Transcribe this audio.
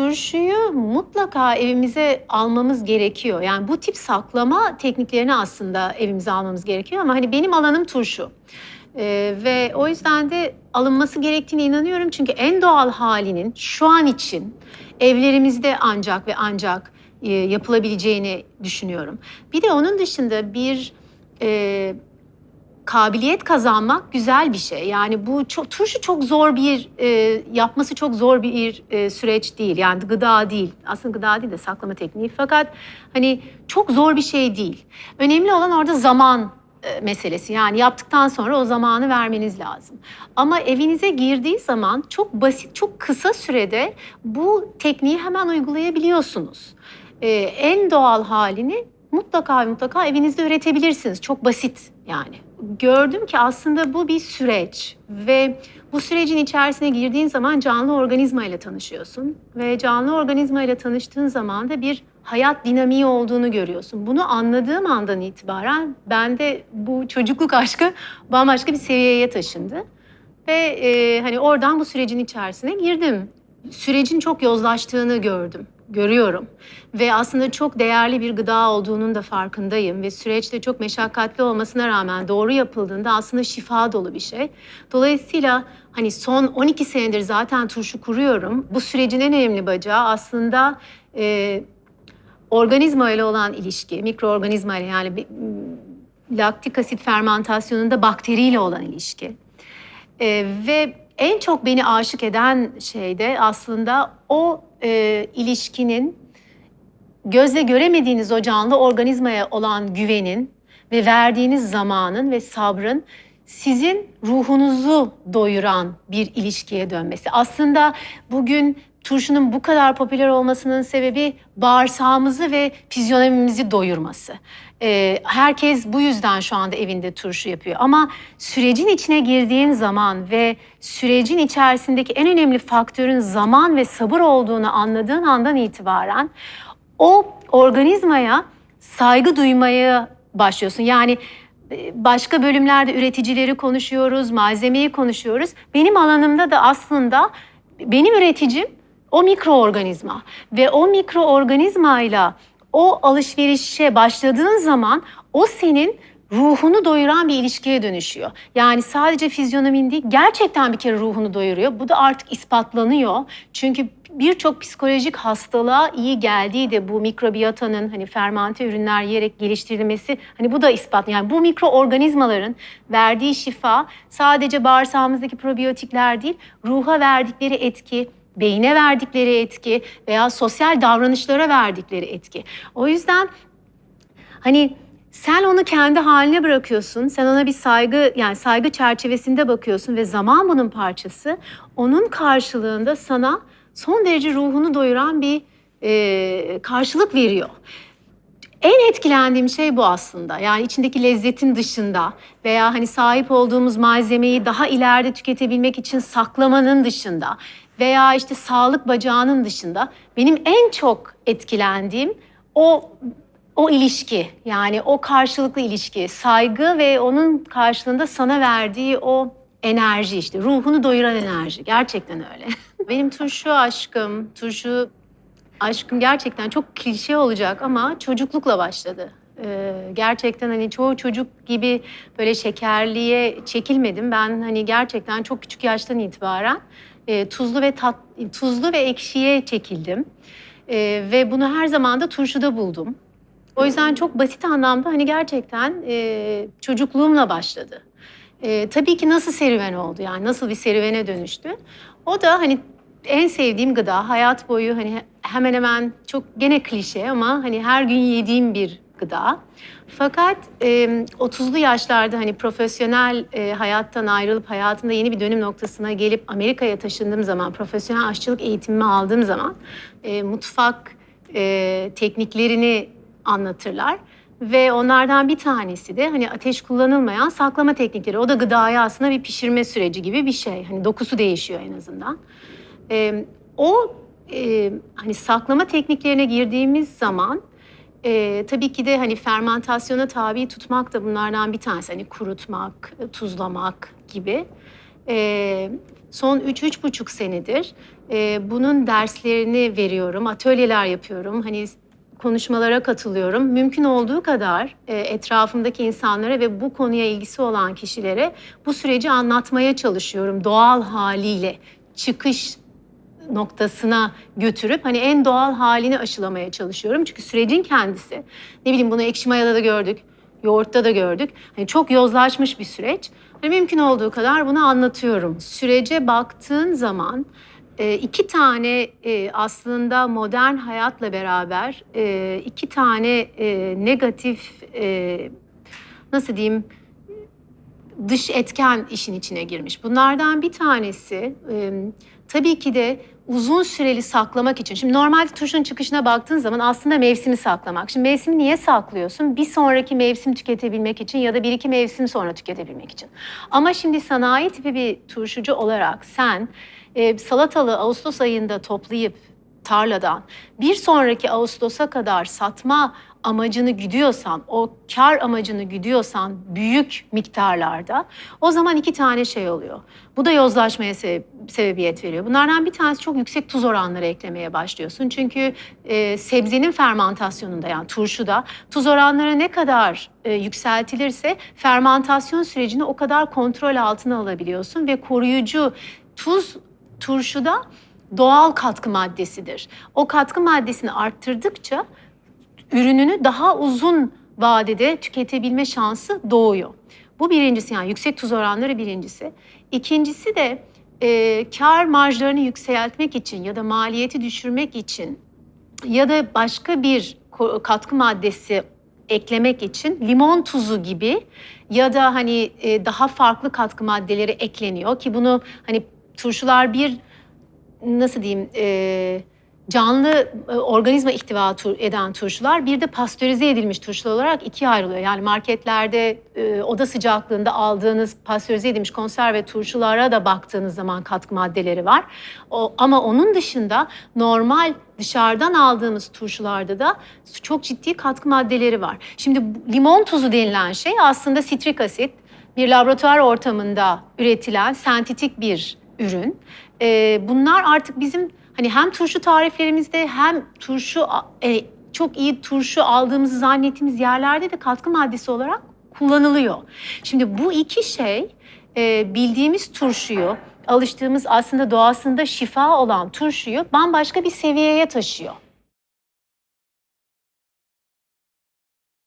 turşuyu mutlaka evimize almamız gerekiyor. Yani bu tip saklama tekniklerini aslında evimize almamız gerekiyor ama hani benim alanım turşu. Ee, ve o yüzden de alınması gerektiğine inanıyorum. Çünkü en doğal halinin şu an için evlerimizde ancak ve ancak e, yapılabileceğini düşünüyorum. Bir de onun dışında bir e, kabiliyet kazanmak güzel bir şey. Yani bu çok, turşu çok zor bir e, yapması çok zor bir e, süreç değil. Yani gıda değil. Aslında gıda değil de saklama tekniği. Fakat hani çok zor bir şey değil. Önemli olan orada zaman e, meselesi. Yani yaptıktan sonra o zamanı vermeniz lazım. Ama evinize girdiği zaman çok basit, çok kısa sürede bu tekniği hemen uygulayabiliyorsunuz. E, en doğal halini mutlaka mutlaka evinizde üretebilirsiniz. Çok basit yani. Gördüm ki aslında bu bir süreç ve bu sürecin içerisine girdiğin zaman canlı organizma ile tanışıyorsun ve canlı organizma ile tanıştığın zaman da bir hayat dinamiği olduğunu görüyorsun. Bunu anladığım andan itibaren bende bu çocukluk aşkı bambaşka bir seviyeye taşındı. Ve e, hani oradan bu sürecin içerisine girdim. Sürecin çok yozlaştığını gördüm, görüyorum. Ve aslında çok değerli bir gıda olduğunun da farkındayım. Ve süreçte çok meşakkatli olmasına rağmen doğru yapıldığında aslında şifa dolu bir şey. Dolayısıyla hani son 12 senedir zaten turşu kuruyorum. Bu sürecin en önemli bacağı aslında e, organizma ile olan ilişki, mikroorganizma ile yani laktik asit fermentasyonunda bakteriyle olan ilişki. Ee, ve en çok beni aşık eden şey de aslında o e, ilişkinin gözle göremediğiniz o canlı organizmaya olan güvenin ve verdiğiniz zamanın ve sabrın sizin ruhunuzu doyuran bir ilişkiye dönmesi. Aslında bugün turşunun bu kadar popüler olmasının sebebi bağırsağımızı ve fizyonomimizi doyurması. Ee, herkes bu yüzden şu anda evinde turşu yapıyor. Ama sürecin içine girdiğin zaman ve sürecin içerisindeki en önemli faktörün zaman ve sabır olduğunu anladığın andan itibaren o organizmaya saygı duymaya başlıyorsun. Yani e, başka bölümlerde üreticileri konuşuyoruz, malzemeyi konuşuyoruz. Benim alanımda da aslında benim üreticim o mikroorganizma ve o mikroorganizmayla o alışverişe başladığın zaman o senin ruhunu doyuran bir ilişkiye dönüşüyor. Yani sadece fizyonomin değil, gerçekten bir kere ruhunu doyuruyor. Bu da artık ispatlanıyor. Çünkü birçok psikolojik hastalığa iyi geldiği de bu mikrobiyotanın hani fermente ürünler yiyerek geliştirilmesi hani bu da ispat. Yani bu mikroorganizmaların verdiği şifa sadece bağırsağımızdaki probiyotikler değil, ruha verdikleri etki, beyine verdikleri etki veya sosyal davranışlara verdikleri etki. O yüzden hani sen onu kendi haline bırakıyorsun. Sen ona bir saygı yani saygı çerçevesinde bakıyorsun ve zaman bunun parçası. Onun karşılığında sana son derece ruhunu doyuran bir e, karşılık veriyor. En etkilendiğim şey bu aslında. Yani içindeki lezzetin dışında veya hani sahip olduğumuz malzemeyi daha ileride tüketebilmek için saklamanın dışında veya işte sağlık bacağının dışında benim en çok etkilendiğim o o ilişki yani o karşılıklı ilişki, saygı ve onun karşılığında sana verdiği o enerji işte ruhunu doyuran enerji gerçekten öyle. Benim turşu aşkım, turşu aşkım gerçekten çok klişe olacak ama çocuklukla başladı. Ee, gerçekten hani çoğu çocuk gibi böyle şekerliye çekilmedim. Ben hani gerçekten çok küçük yaştan itibaren e, tuzlu ve tat, tuzlu ve ekşiye çekildim. Ee, ve bunu her zaman da turşuda buldum. O yüzden çok basit anlamda hani gerçekten e, çocukluğumla başladı. E, tabii ki nasıl serüven oldu yani nasıl bir serüvene dönüştü. O da hani en sevdiğim gıda hayat boyu hani hemen hemen çok gene klişe ama hani her gün yediğim bir gıda. Fakat e, 30'lu yaşlarda hani profesyonel e, hayattan ayrılıp hayatımda yeni bir dönüm noktasına gelip Amerika'ya taşındığım zaman, profesyonel aşçılık eğitimimi aldığım zaman e, mutfak e, tekniklerini anlatırlar. Ve onlardan bir tanesi de hani ateş kullanılmayan saklama teknikleri. O da gıdaya aslında bir pişirme süreci gibi bir şey. Hani dokusu değişiyor en azından. Ee, o e, hani saklama tekniklerine girdiğimiz zaman e, tabii ki de hani fermentasyona tabi tutmak da bunlardan bir tanesi. Hani kurutmak, tuzlamak gibi. E, son 3-3,5 senedir e, bunun derslerini veriyorum, atölyeler yapıyorum. Hani konuşmalara katılıyorum. Mümkün olduğu kadar e, etrafımdaki insanlara ve bu konuya ilgisi olan kişilere bu süreci anlatmaya çalışıyorum doğal haliyle. Çıkış noktasına götürüp hani en doğal halini aşılamaya çalışıyorum. Çünkü sürecin kendisi ne bileyim bunu ekşi mayada da gördük, yoğurtta da gördük. Hani çok yozlaşmış bir süreç. Hani mümkün olduğu kadar bunu anlatıyorum. Sürece baktığın zaman e, iki tane e, aslında modern hayatla beraber e, iki tane negatif nasıl diyeyim dış etken işin içine girmiş. Bunlardan bir tanesi tabii ki de uzun süreli saklamak için. Şimdi normalde turşunun çıkışına baktığın zaman aslında mevsimi saklamak. Şimdi mevsimi niye saklıyorsun? Bir sonraki mevsim tüketebilmek için ya da bir iki mevsim sonra tüketebilmek için. Ama şimdi sanayi tipi bir turşucu olarak sen e, salatalığı Ağustos ayında toplayıp tarladan bir sonraki Ağustos'a kadar satma amacını güdüyorsan, o kar amacını güdüyorsan büyük miktarlarda o zaman iki tane şey oluyor. Bu da yozlaşmaya sebe- sebebiyet veriyor. Bunlardan bir tanesi çok yüksek tuz oranları eklemeye başlıyorsun. Çünkü e, sebzenin fermentasyonunda yani turşuda tuz oranları ne kadar e, yükseltilirse fermentasyon sürecini o kadar kontrol altına alabiliyorsun ve koruyucu tuz turşuda doğal katkı maddesidir. O katkı maddesini arttırdıkça ürününü daha uzun vadede tüketebilme şansı doğuyor. Bu birincisi yani yüksek tuz oranları birincisi. İkincisi de e, kar marjlarını yükseltmek için ya da maliyeti düşürmek için ya da başka bir katkı maddesi eklemek için limon tuzu gibi ya da hani e, daha farklı katkı maddeleri ekleniyor ki bunu hani turşular bir nasıl diyeyim e, canlı e, organizma ihtiva tur- eden turşular bir de pastörize edilmiş turşular olarak ikiye ayrılıyor. Yani marketlerde e, oda sıcaklığında aldığınız pastörize edilmiş konserve turşulara da baktığınız zaman katkı maddeleri var. O, ama onun dışında normal dışarıdan aldığımız turşularda da çok ciddi katkı maddeleri var. Şimdi limon tuzu denilen şey aslında sitrik asit bir laboratuvar ortamında üretilen sentetik bir ürün. Ee, bunlar artık bizim hani hem turşu tariflerimizde hem turşu e, çok iyi turşu aldığımızı zannettiğimiz yerlerde de katkı maddesi olarak kullanılıyor. Şimdi bu iki şey e, bildiğimiz turşuyu alıştığımız aslında doğasında şifa olan turşuyu bambaşka bir seviyeye taşıyor.